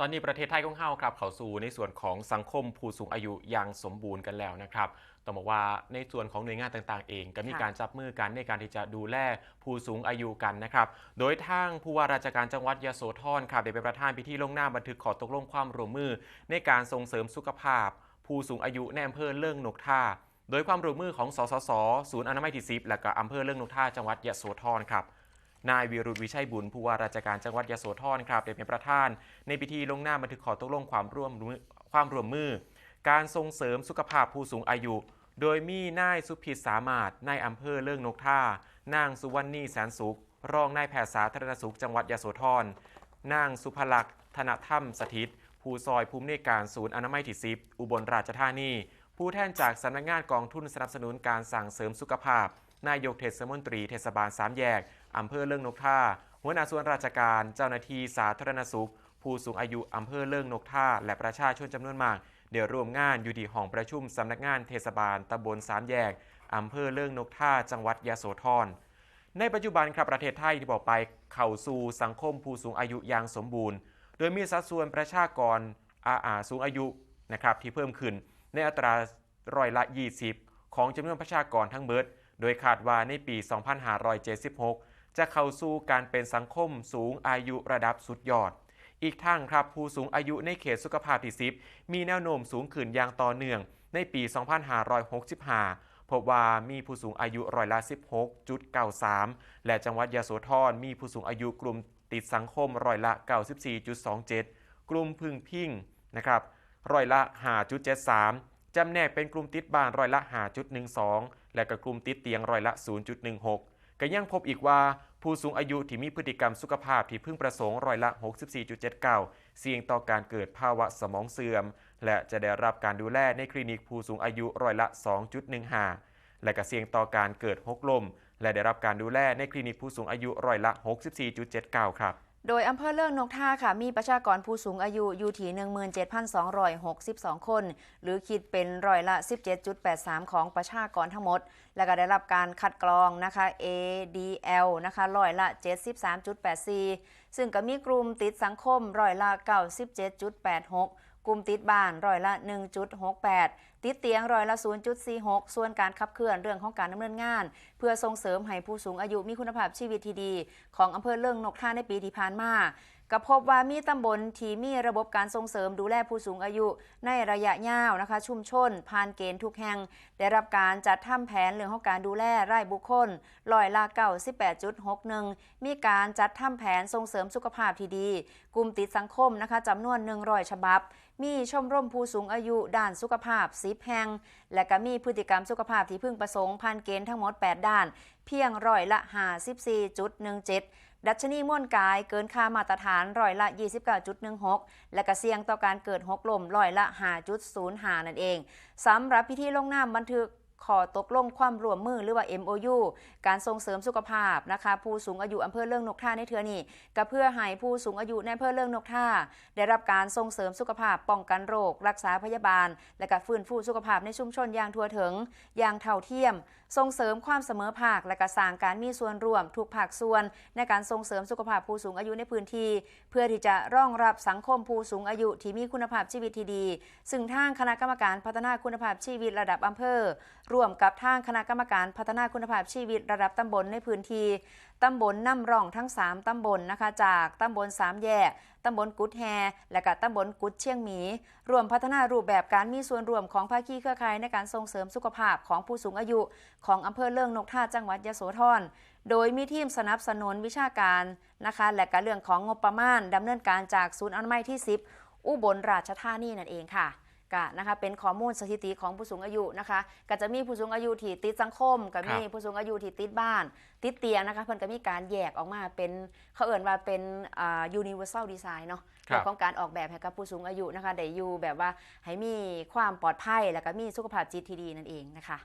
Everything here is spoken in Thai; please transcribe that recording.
ตอนนี้ประเทศไทยของเฮาครับ เขาสู่ในส่วนของสังคมผู้สูงอายุอย่างสมบูรณ์กันแล้วนะครับต้องบอกว่าในส่วนของหน่วยงานต่างๆ เอง ก็มีการจับมือกันในการที่จะดูแลผู้สูงอายุกันนะครับโดยทางผู้ว่าราชการจังหวัดยโสธรครับได้เป็นประธานพิธีลงนามบันทึกขอตกลงความร่วมมือ ในการส่งเสริมสุขภาพ ผู้สูงอายุในอำเภอเลิงนกท่าโดยความร่วมมือของสสสศูนย์อนามัยที่สิบและก็อำเภอเลิงนกท่าจังหวัดยโสธรครับ นายวิรุธวิชัยบุญผู้ว่าราชการจังหวัดยโสธรครับได้เป็นประธาน ในพิธีลงนามบันทึกขอตกลงความร่วมความร่วมมือ การส่งเสริมสุขภาพผู้สูงอายุ โดยมีนายสุพิษสามารถนายอำเภอเลิงนกท่านางสุวรรณีแสนสุข รองนายแพทย์สาธารณสุขจังหวัดยโสธรนางสุภลักษณ์ธนธรรมสถิตผู้ซอยภูมิในการศูนย์อนามัยที่สิบอุบลราชธานีผู้แทนจากสำนักงานกองทุนสนับสนุนการสั่งเสริมสุขภาพ นายกเทศมนตรีเทศบาลสามแยก อำเภอเลิงนกท่า หัวหน้าส่วนราชการ เจ้าหน้าที่สาธารณสุข ผู้สูงอายุอำเภอเลิงนกท่า และประชาชนจำนวนมากเดี๋ยวร่วมงานอยู่ที่ห้องประชุมสำนักงานเทศบาลตำบลสามแยกอำเภอเลิงนกท่า จังหวัดยะโสธรในปัจจุบันครับประเทศไทยที่บอกไปเข้าสู่สังคมผู้สูงอายุอย่างสมบูรณ์ โดยมีสัดส่วนประชากรอาอาสูงอายุนะครับที่เพิ่มขึ้น ในอัตราร้อยละ 20 ของจำนวนประชากรทั้งเบิด โดยคาดว่าในปี 2576 จะเข้าสู่การเป็นสังคมสูงอายุระดับสุดยอด อีกทั้งครับผู้สูงอายุในเขตสุขภาพที่10มีแนวโน้มสูงขึ้นอย่างต่อเนื่อง ในปี 2565 พบว่ามีผู้สูงอายุร้อยละ 16.93 และจังหวัดยะโสธรมีผู้สูงอายุกลุ่มติดสังคมร้อยละ 94.27 กลุ่มพึ่งพิงนะครับร้อยละ 5.73 จำแนกเป็นกลุ่มติดบ้านร้อยละ 5.12 และก็กลุ่มติดเตียงร้อยละ 0.16 ก็ยังพบอีกว่าผู้สูงอายุที่มีพฤติกรรมสุขภาพที่พึงประสงค์ร้อยละ 64.79 เสี่ยงต่อการเกิดภาวะสมองเสื่อม และจะได้รับการดูแลในคลินิกผู้สูงอายุร้อยละ 2.15 และก็เสี่ยงต่อการเกิดหกลม และได้รับการดูแลในคลินิกผู้สูงอายุร้อยละ 64.79 ครับ โดยอำเภอเลิงนกท่าค่ะ มีประชากรผู้สูงอายุอยู่ที่17,262 คน หรือคิดเป็นร้อยละ 17.83 ของประชากรทั้งหมด และก็ได้รับการคัดกรองนะคะ ADL นะคะร้อยละ 73.84 ซึ่งก็มีกลุ่มติดสังคมร้อยละ 97.86 กลุ่มติดบ้านร้อยละ 1.68 ติดเตียงร้อยละ 0.46 ส่วนการขับเคลื่อนเรื่องของการดำเนินงาน เพื่อส่งเสริมให้ผู้สูงอายุมีคุณภาพชีวิตที่ดี ของอำเภอเลิงนกท่าในปีที่ผ่านมา ก็พบว่ามีตำบลที่มีระบบการส่งเสริมดูแลผู้สูงอายุในระยะยาวนะคะ ชุมชนผ่านเกณฑ์ทุกแห่ง ได้รับการจัดทำแผนเรื่องของการดูแลรายบุคคลลอยละ98.61 มีการจัดทำแผนส่งเสริมสุขภาพที่ดี กลุ่มติดสังคมนะคะจำนวน 100 ฉบับ มีชมรมผู้สูงอายุด้านสุขภาพ10แห่ง และก็มีพฤติกรรมสุขภาพที่พึงประสงค์ผ่านเกณฑ์ทั้งหมด 8 ด้าน เพียงร้อยละ 54.17 ดัชนีมวนกายเกินค่ามาตรฐานร้อยละ 29.16 และกระเสี่ยงต่อการเกิดหกลมร้อยละ 5.05 นั่นเองสำหรับพิธีลงนามบันทึก ขอตกลงความร่วมมือหรือว่า MOU การส่งเสริมสุขภาพนะคะผู้สูงอายุอำเภอเรื่องนกท่าในเทือนี้ก็เพื่อให้ผู้สูงอายุในอำเภอเรื่องนกท่า ได้รับการส่งเสริมสุขภาพป้องกันโรค รักษาพยาบาล และก็ฟื้นฟูสุขภาพในชุมชนอย่างทั่วถึง อย่างเท่าเทียม ส่งเสริมความเสมอภาคและก็สร้างการมีส่วนร่วมทุกภาคส่วน ในการส่งเสริมสุขภาพผู้สูงอายุในพื้นที่ เพื่อที่จะรองรับสังคมผู้สูงอายุที่มีคุณภาพชีวิตที่ดี ซึ่งทางคณะกรรมการพัฒนาคุณภาพชีวิตระดับอำเภอร่วมกับทางคณะกรรมการพัฒนาคุณภาพชีวิตระดับตำบลในพื้นที่ตำบลน้ำร่องทั้ง 3 ตำบลนะคะ จากตำบลสามแยกตำบลกุดแฮและก็ตำบลกุดเชียงหมี รวมพัฒนารูปแบบการมีส่วนร่วมของภาคีเครือข่ายในการส่งเสริมสุขภาพของผู้สูงอายุ ของอำเภอเลิงนกท่าจังหวัดยโสธรโดยมีทีมสนับสนุนวิชาการนะคะ และก็เรื่องของงบประมาณดำเนินการจากศูนย์อนามัยที่ 10 อุบลราชธานีนั่นเองค่ะ ก็นะคะเป็นข้อมูลสถิติของผู้สูงอายุนะคะก็จะมีผู้สูงอายุที่ติดสังคมก็มีครับผู้สูงอายุที่ติดบ้าน ติดเตียงนะคะเพิ่นก็มีการแยกออกมาเป็นเขาเอ่นว่าเป็นอ่า universal design เนาะครับเรื่องของการออกแบบให้กับผู้สูงอายุนะคะได้อยู่แบบว่าให้มีความปลอดภัยแล้วก็มีสุขภาพจิตที่ดีนั่นเองนะคะ